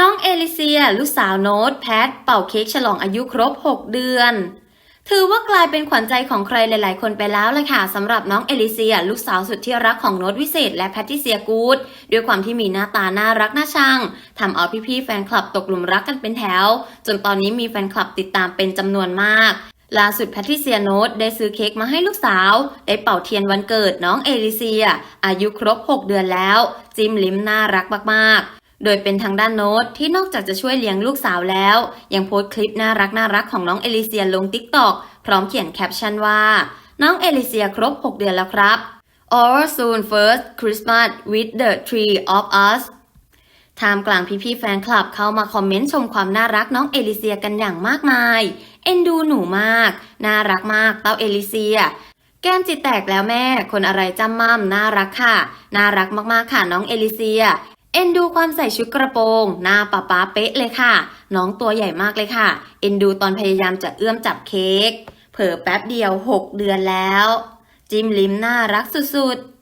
น้องเอลิเซีย ลูกสาวโน้ตแพท เป่าเค้กฉลองอายุครบ 6 เดือน ถือว่ากลายเป็นขวัญใจของใครหลาย ๆ คนไปแล้วเลยค่ะสำหรับน้องเอลิเซีย ลูกสาวสุดที่รักของโน้ตวิเศษ และแพทติเซียกูดด้วยความที่มีหน้าตาน่ารักน่าชังทำเอาพี่ๆแฟนคลับตกหลุมรักกันเป็นแถว จนตอนนี้มีแฟนคลับติดตามเป็นจำนวนมากล่าสุดแพทริเซียโนตได้ซื้อเค้กมาให้ลูกสาว ได้เป่าเทียนวันเกิดน้องเอลิเซีย อายุครบ 6 เดือนแล้ว จิ้มลิ้มน่ารักมากๆ โดยเป็นทางด้านโน้ตที่นอกจากจะช่วยเลี้ยงลูกสาวแล้ว ยังโพสต์คลิปน่ารักน่ารักของน้องเอลิเซียลงติ๊กต็อกพร้อมเขียนแคปชั่นว่า น้องเอลิเซียครบ 6 เดือนแล้วครับ Or soon first Christmas with the three of us ท่ามกลางพี่ๆแฟนคลับเข้ามาคอมเมนต์ชมความน่ารักน้องเอลิเซียกันอย่างมากมาย เอ็นดูหนูมาก น่ารักมากเต้าเอลิเซีย แก้มจิตแตกแล้วแม่ คนอะไรจำม่ำน่ารักค่ะ น่ารักมากๆค่ะน้องเอลิเซีย เอ็นดูความใส่ชุดกระโปรง หน้าป๊าป๊าเป๊ะเลยค่ะ น้องตัวใหญ่มากเลยค่ะ เอ็นดูตอนพยายามจะเอื้อมจับเค้ก เผลอแป๊บเดียว 6 เดือนแล้ว จิ้มลิ้มน่ารักสุดๆ